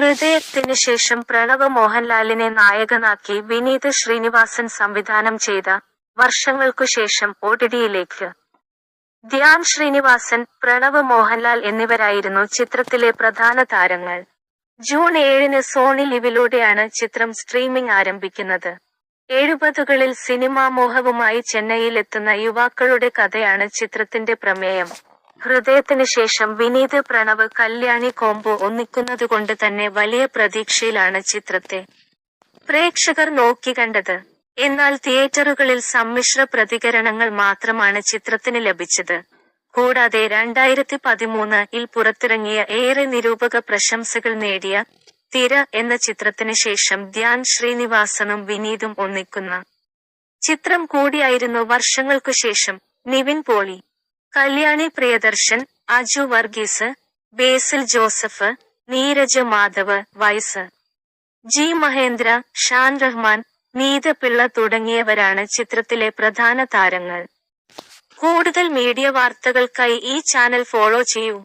ഹൃദയത്തിന് ശേഷം പ്രണവ് മോഹൻലാലിനെ നായകനാക്കി വിനീത് ശ്രീനിവാസൻ സംവിധാനം ചെയ്ത വർഷങ്ങൾക്കു ശേഷം ഒടിടിയിലേക്ക് ധ്യാൻ ശ്രീനിവാസൻ പ്രണവ് മോഹൻലാൽ എന്നിവരായിരുന്നു ചിത്രത്തിലെ പ്രധാന താരങ്ങൾ. ജൂൺ ഏഴിന് സോണി ലിവിലൂടെയാണ് ചിത്രം സ്ട്രീമിംഗ് ആരംഭിക്കുന്നത്. എഴുപതുകളിൽ സിനിമാ മോഹവുമായി ചെന്നൈയിലെത്തുന്ന യുവാക്കളുടെ കഥയാണ് ചിത്രത്തിന്റെ പ്രമേയം. ഹൃദയത്തിന് ശേഷം വിനീത് പ്രണവ് കല്യാണി കോംബോ ഒന്നിക്കുന്നതുകൊണ്ട് തന്നെ വലിയ പ്രതീക്ഷയിലാണ് ചിത്രത്തെ. പ്രേക്ഷകർ നോക്കിക്കണ്ടത് എന്നാൽ തിയേറ്ററുകളിൽ സമ്മിശ്ര പ്രതികരണങ്ങൾ മാത്രമാണ് ചിത്രത്തിന് ലഭിച്ചത്. കൂടാതെ രണ്ടായിരത്തി പതിമൂന്നിൽ പുറത്തിറങ്ങിയ ഏറെ നിരൂപക പ്രശംസകൾ നേടിയ തിര എന്ന ചിത്രത്തിന് ശേഷം ധ്യാൻ ശ്രീനിവാസനും വിനീതും ഒന്നിക്കുന്ന ചിത്രം കൂടിയായിരുന്നു വർഷങ്ങൾക്കു ശേഷം നിവിൻ പോളി. കല്യാണി പ്രിയദർശൻ അജു വർഗീസ് ബേസിൽ ജോസഫ് നീരജ് മാധവ് വൈസ് ജി മഹേന്ദ്ര ഷാൻ റഹ്മാൻ നീതപിള്ള തുടങ്ങിയവരാണ് ചിത്രത്തിലെ പ്രധാന താരങ്ങൾ. കൂടുതൽ മീഡിയ വാർത്തകൾക്കായി ഈ ചാനൽ ഫോളോ ചെയ്യൂ.